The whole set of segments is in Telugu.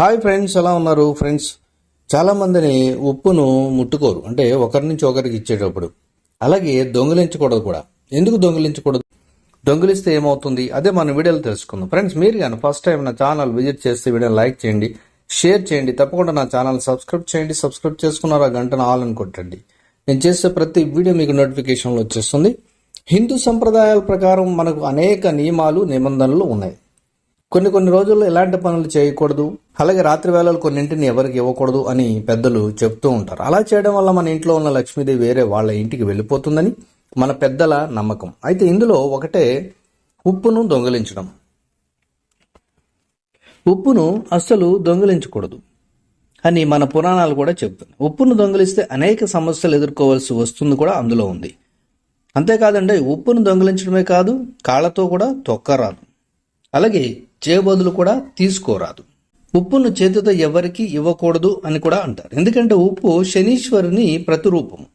హాయ్ ఫ్రెండ్స్ ఎలా ఉన్నారు ఫ్రెండ్స్ చాలా మందిని ఉప్పును ముట్టుకోరు. అంటే ఒకరి నుంచి ఒకరికి ఇచ్చేటప్పుడు. అలాగే దొంగిలించకూడదు కూడా. ఎందుకు దొంగిలించకూడదు? దొంగిలిస్తే ఏమవుతుంది? అదే మన వీడియోలు తెలుసుకుందాం. ఫ్రెండ్స్ మీరు కానీ ఫస్ట్ టైం నా ఛానల్ విజిట్ చేస్తే వీడియోని లైక్ చేయండి షేర్ చేయండి తప్పకుండా నా ఛానల్ సబ్స్క్రైబ్ చేయండి సబ్స్క్రైబ్ చేసుకున్నారు ఆ గంటను ఆల్ అని కొట్టండి. నేను చేసే ప్రతి వీడియో మీకు నోటిఫికేషన్లు వచ్చేస్తుంది. హిందూ సంప్రదాయాల ప్రకారం మనకు అనేక నియమాలు నిబంధనలు ఉన్నాయి. కొన్ని కొన్ని రోజుల్లో ఎలాంటి పనులు చేయకూడదు. అలాగే రాత్రి వేళలు కొన్నింటిని ఎవరికి ఇవ్వకూడదు అని పెద్దలు చెప్తూ ఉంటారు. అలా చేయడం వల్ల మన ఇంట్లో ఉన్న లక్ష్మీదేవి వేరే వాళ్ళ ఇంటికి వెళ్ళిపోతుందని మన పెద్దల నమ్మకం. అయితే ఇందులో ఒకటే ఉప్పును దొంగిలించడం. ఉప్పును అస్సలు దొంగిలించకూడదు. అని మన పురాణాలు కూడా చెబుతున్నాయి. ఉప్పును దొంగిలిస్తే అనేక సమస్యలు ఎదుర్కోవాల్సి వస్తుంది కూడా అందులో ఉంది. అంతేకాదండి ఉప్పును దొంగిలించడమే కాదు కాళ్ళతో కూడా తొక్కరాదు. అలాగే చేయబదులు కూడా తీసుకోరాదు. ఉప్పును చేతితో ఎవరికి ఇవ్వకూడదు అని కూడా అంటారు. ఎందుకంటే ఉప్పు శనీశ్వరుని ప్రతిరూపం.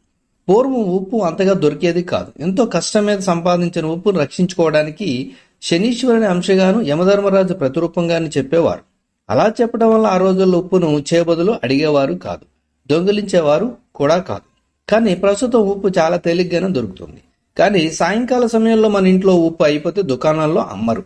పూర్వం ఉప్పు అంతగా దొరికేది కాదు. ఎంతో కష్టం మీద సంపాదించిన ఉప్పును రక్షించుకోవడానికి శనీశ్వరుని అంశగాను యమధర్మరాజు ప్రతిరూపంగాని చెప్పేవారు. అలా చెప్పడం వల్ల ఆ రోజుల్లో ఉప్పును చేబదులు అడిగేవారు కాదు. దొంగిలించేవారు కూడా కాదు. కానీ ప్రస్తుతం ఉప్పు చాలా తేలిగ్గానే దొరుకుతుంది. కానీ సాయంకాల సమయంలో మన ఇంట్లో ఉప్పు అయిపోతే దుకాణాల్లో అమ్మరు.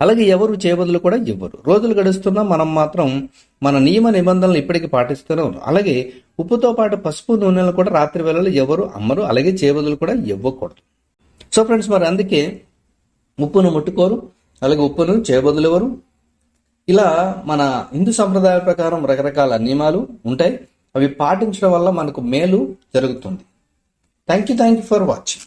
అలాగే ఎవరు చేయబదులు కూడా ఇవ్వరు. రోజులు గడుస్తున్నా మనం మాత్రం మన నియమ నిబంధనలు ఇప్పటికీ పాటిస్తూనే ఉన్నాం. అలాగే ఉప్పుతో పాటు పసుపు నూనెలు కూడా రాత్రి వేళలో ఎవరు అమ్మరు. అలాగే చేయబదులు కూడా ఇవ్వకూడదు. సో ఫ్రెండ్స్ మరి అందుకే ఉప్పును ముట్టుకోరు. అలాగే ఉప్పును చేయబదులు ఎవరు ఇలా మన హిందూ సంప్రదాయాల ప్రకారం రకరకాల నియమాలు ఉంటాయి. అవి పాటించడం వల్ల మనకు మేలు జరుగుతుంది. Thank you thank you for watching